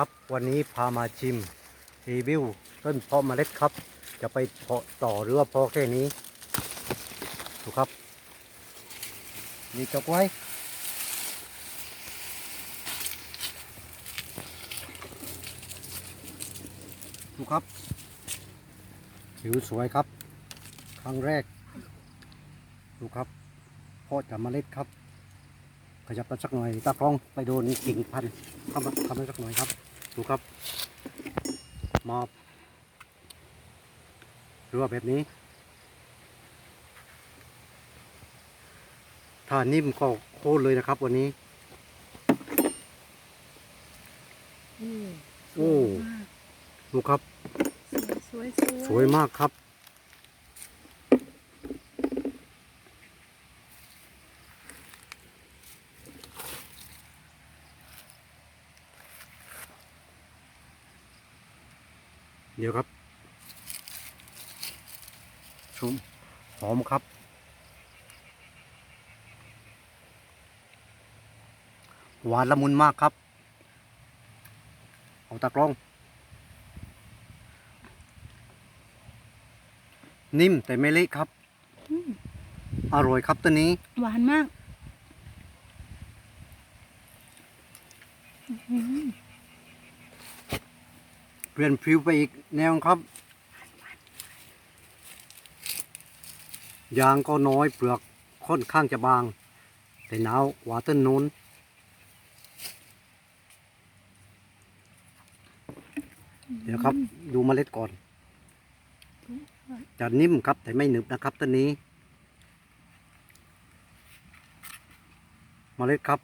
ครับวันนี้พามาชิมรีวิวต้นเพาะเมล็ดครับ จะไปเพาะต่อหรือว่าเพาะแค่นี้ดูครับนี่จกไว้ดูครับผิวสวยครับ ครั้งแรก ดูครับเพาะจากเมล็ดครับขยับไปสักหน่อยตากล้องไปโดนกิ่งพันธุ์เข้ามาทำไปสักหน่อยครับ ดูครับมอบหรือว่าแบบนี้ ถ้านิ่มก็โค่นเลยนะครับวันนี้โอ้ดูครับ สวยสวยสวยมากครับ เดี๋ยวครับชุมหอมครับ หวานละมุนมากครับ เอาตากล้อง นิ่มแต่ไม่เละครับอืมอร่อยครับตัวนี้ หวานมาก อื้อหือ เปลี่ยนผิวไปอีกแนวครับ ยางก็น้อยเปลือกค่อนข้างจะบาง แต่หนาวว่าต้นนู้นเดี๋ยวครับดูเมล็ดก่อน จะนิ่มครับแต่ไม่หนึบนะครับต้นนี้ เมล็ดครับ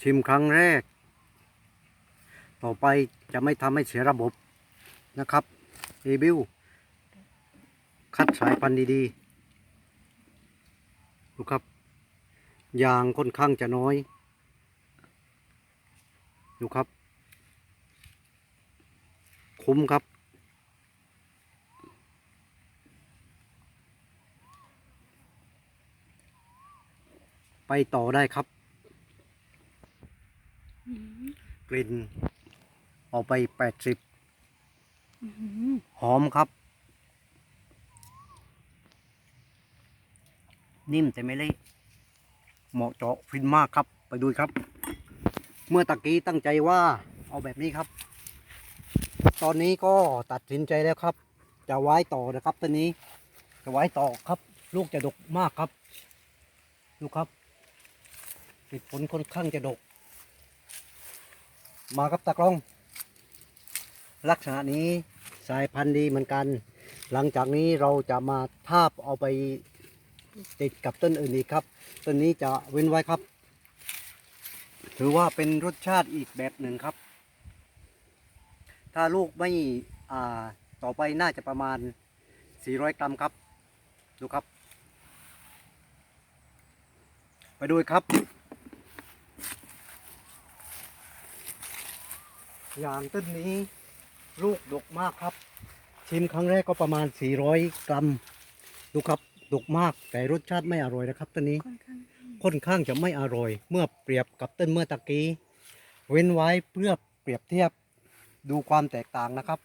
ชิมครั้งแรก ต่อไปจะไม่ทำให้เสียระบบนะครับรีวิวคัดสายพันธุ์ดีๆดูครับ ยางค่อนข้างจะน้อย ดูครับ คุ้มครับ ไปต่อได้ครับอื้อหือกลิ่น เอาไปแปดสิบอื้อหือหอมครับ นิ่มแต่ไม่เละเหมาะเจาะฟินมากครับ ไปดูครับ เมื่อตะกี้ตั้งใจว่าเอาแบบนี้ครับ ตอนนี้ก็ตัดสินใจแล้วครับ จะไว้ต่อนะครับตัวนี้ จะไว้ต่อครับ ลูกจะดกมากครับ ดูครับ ติดผลค่อนข้างจะดก มาครับตากล้อง ลักษณะนี้สายพันธุ์ดีเหมือนกัน หลังจากนี้เราจะมาทาบเอาไปติดกับต้นอื่นอีกครับ ต้นนี้จะเว้นไว้ครับ ถือว่าเป็นรสชาติอีกแบบหนึ่งครับ ถ้าลูกไม่อ่าต่อไปน่าจะประมาณ 400 กรัมครับ ดูครับ ไปดูครับ อย่างต้นนี้ ลูกดกมากครับ ชิมครั้งแรกก็ประมาณ 400 กรัม ดูครับดกมากแต่รสชาติไม่อร่อยนะครับต้นนี้ค่อนข้างค่อนข้างจะไม่อร่อย เมื่อเปรียบกับต้นเมื่อตะกี้ เว้นไว้เพื่อเปรียบเทียบดูความแตกต่างนะครับ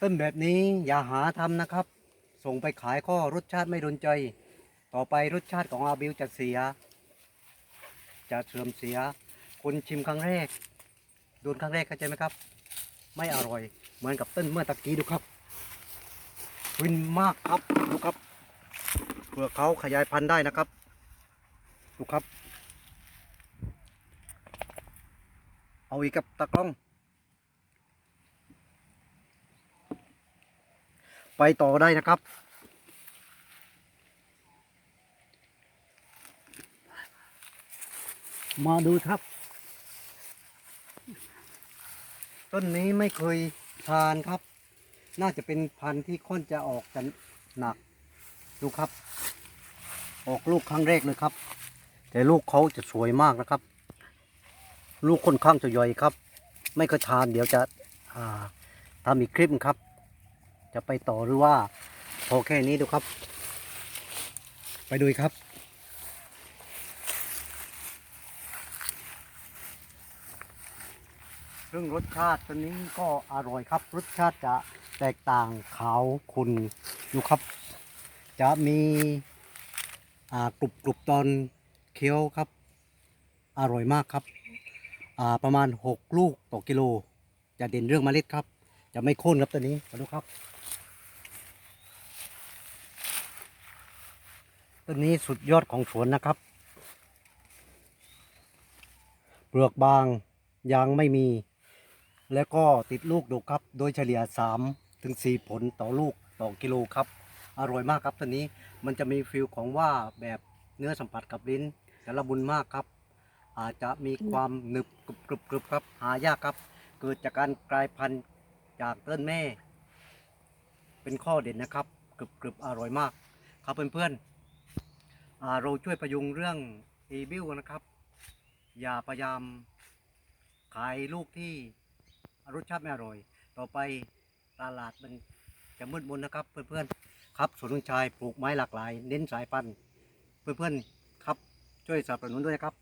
ต้นแบบนี้อย่าหาทำนะครับ ส่งไปขายก็รสชาติไม่โดนใจ ต่อไปรสชาติของอาบิวจะเสีย จะเสื่อมเสียคนชิมครั้งแรก โดนครั้งแรกเข้าใจไหมครับ ไม่อร่อยเหมือนกับต้นเมื่อตะกี้ดูครับวินมากครับดูครับเพื่อเขาขยายพันธุ์ได้นะครับดูครับ เอาอีกกับตะกล้อง ไปต่อได้นะครับมาดูครับ ต้นนี้ไม่เคยทานครับ น่าจะเป็นพันธุ์ที่ค่อนจะออกกันหนัก ดูครับ ออกลูกครั้งแรกเลยครับ แต่ลูกเขาจะสวยมากนะครับ ลูกค่อนข้างจะใหญ่ครับ ไม่เคยทานเดี๋ยวจะทำอีกคลิปครับ จะไปต่อหรือว่าพอแค่นี้ดูครับ ไปดูครับ ซึ่งรสชาติตัวนี้ก็อร่อยครับ รสชาติจะแตกต่างขาวขุ่นอยู่ครับ จะมีกรุบกรุบตอนเคี้ยวครับ อร่อยมากครับประมาณ 6 ลูกต่อกิโล จะเด่นเรื่องเมล็ดครับ จะไม่ข้นครับตัวนี้มาดูครับตัวนี้สุดยอดของสวนนะครับ เปลือกบางยางไม่มี แล้วก็ติดลูกดกครับ โดยเฉลี่ย3ถึง4ผลต่อลูกต่อกิโลครับ อร่อยมากครับตัวนี้มันจะมีฟิลของว่าแบบเนื้อสัมผัสกับลิ้นจะละมุนมากครับ อาจจะมีความหนึบกรุบกรุบครับ หายากครับ เกิดจากการกลายพันธุ์จากต้นแม่ เป็นข้อเด่นนะครับกรึบกรึบอร่อยมาก ครับเพื่อนๆเราช่วยประยุงเรื่องอีบิวนะครับ อย่าพยายามขายลูกที่ รสชาติไม่อร่อย ต่อไปตลาดมันจะมืดมนนะครับ เพื่อนๆครับสวนลุงชายปลูกไม้หลากหลาย เน้นสายพันธุ์เพื่อนๆครับช่วยสนับสนุนด้วยครับ